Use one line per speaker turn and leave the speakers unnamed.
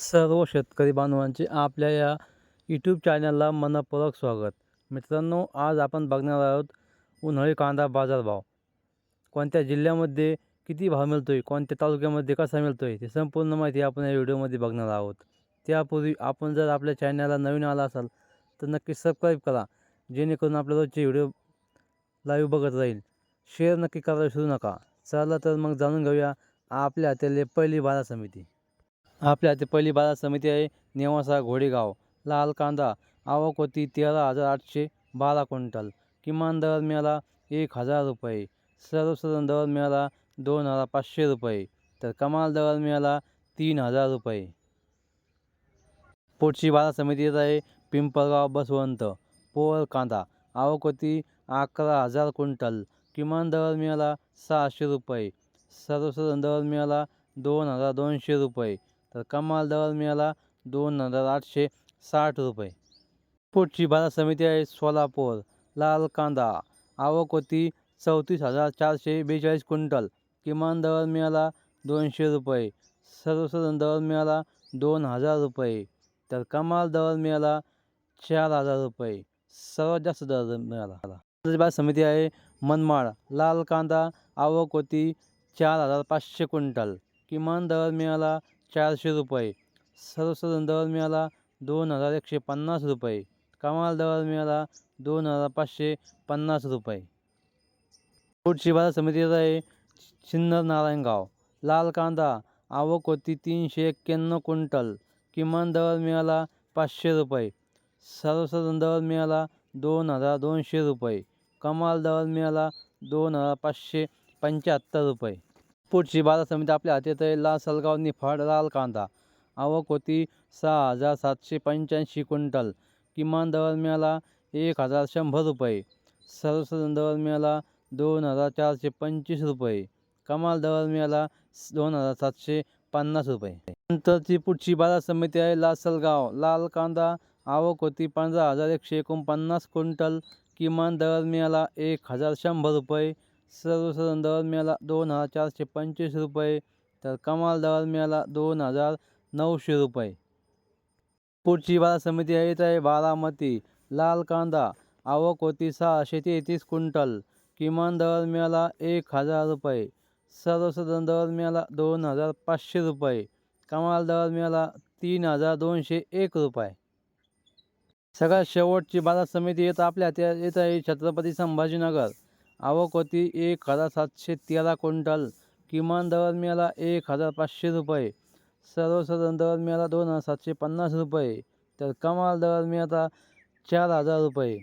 सर्व शेतकरी बांधवांचे आपल्या या यूट्यूब चॅनलला मनपूर्वक स्वागत. मित्रांनो आज आपण बघणार आहोत उन्हाळी कांदा बाजारभाव. कोणत्या जिल्ह्यामध्ये किती भाव मिळतो आहे कोणत्या तालुक्यामध्ये कसा मिळतो आहे ते संपूर्ण माहिती आपण या व्हिडिओमध्ये बघणार आहोत. त्यापूर्वी आपण जर आपल्या चॅनलला नवीन आला असाल तर नक्की सबस्क्राईब करा जेणेकरून आपल्या रोजचे व्हिडिओ लाईव्ह बघत राहील. शेअर नक्की करायला विसरू नका. चला तर मग जाणून घेऊया आपल्या हातातली पहिली बाजार समिती. आपल्या ते पहिली बाजार समिती आहे नेवासा घोडेगाव लाल कांदा आवक होती तेरा हजार आठशे बारा क्विंटल. किमान दर मिळाला एक हजार रुपये. सर्वसाधारण दर मिळाला दोन हजार पाचशे रुपये. तर कमाल दर मिळाला तीन हजार रुपये. पुढची बाजार समिती येत आहे पिंपळगाव बसवंत. पोवर कांदा आवक होती अकरा हजार क्विंटल. किमान दर मिळाला सहाशे रुपये. सर्वसाधारण दर मिळाला दोन हजार दोनशे रुपये. तर कमाल दर मिळाला दोन हजार आठशे साठ रुपये. पुढची बाजार समिती आहे सोलापूर लाल कांदा. आवक होती चौतीस हजार चारशे बेचाळीस क्विंटल. किमान दर मिळाला दोनशे रुपये. सर्वसाधारण दर मिळाला दोन हजार रुपये. तर कमाल दर मिळाला चार हजार रुपये. सर्वात जास्त दर मिळाला. बाजार समिती आहे मनमाड लाल कांदा. आवक होती चार हजार पाचशे क्विंटल. किमान दर मिळाला चारशे रुपये. सर्वसाधारण दर मिळाला दोन हजार एकशे पन्नास रुपये. कमाल दर मिळाला दोन हजार पाचशे पन्नास रुपये. पुढची बाजार समिती आहे सिन्नर नारायणगाव लाल कांदा आवक होती तीनशे एक्क्याण्णव क्विंटल. किमान दर मिळाला पाचशे रुपये. सर्वसाधारण दर मिळाला दोन हजार दोनशे रुपये. कमाल दर मिळाला दोन हजार पाचशे पंच्याहत्तर रुपये. पुढची बाजार समिती आपल्या हातात आहे लासलगाव निफाड लाल कांदा. आवक होती सहा हजार सातशे पंच्याऐंशी क्विंटल. किमान दर मिळाला एक हजार शंभर रुपये. सर्वसाधारण दर मिळाला दोन हजार चारशे पंचवीस रुपये. कमाल दर मिळाला दोन हजार सातशे पन्नास रुपये. नंतरची पुढची बाजार समिती आहे लासलगाव लाल कांदा. आवक होती पंधरा हजार एकशे एकोणपन्नास क्विंटल. किमान दर मिळाला एक हजार शंभर रुपये. सर्वसाधारण दर मिळाला दोन हजार चारशे पंचवीस रुपये तर कमाल दर मिळाला दोन हजार नऊशे रुपये. पुढची बाजार समिती येत आहे बारामती लाल कांदा आवक होती सहाशे तेहतीस क्विंटल किमान दर मिळाला एक हजार रुपये. सर्वसाधारण दर मिळाला दोन हजार पाचशे रुपये कमाल दर मिळाला तीन हजार दोनशे एक रुपये. सगळ्यात शेवटची बाजार समिती येत आपल्या त्या येत आहे छत्रपती संभाजीनगर. आवक होती एक हजार सातशे तेरा क्विंटल. किमान दर मिळाला एक हजार पाचशे रुपये. सर्वसाधारण दर मिळाला दोन हजार सातशे पन्नास रुपये. तर कमाल दर मिळाला चार हजार रुपये.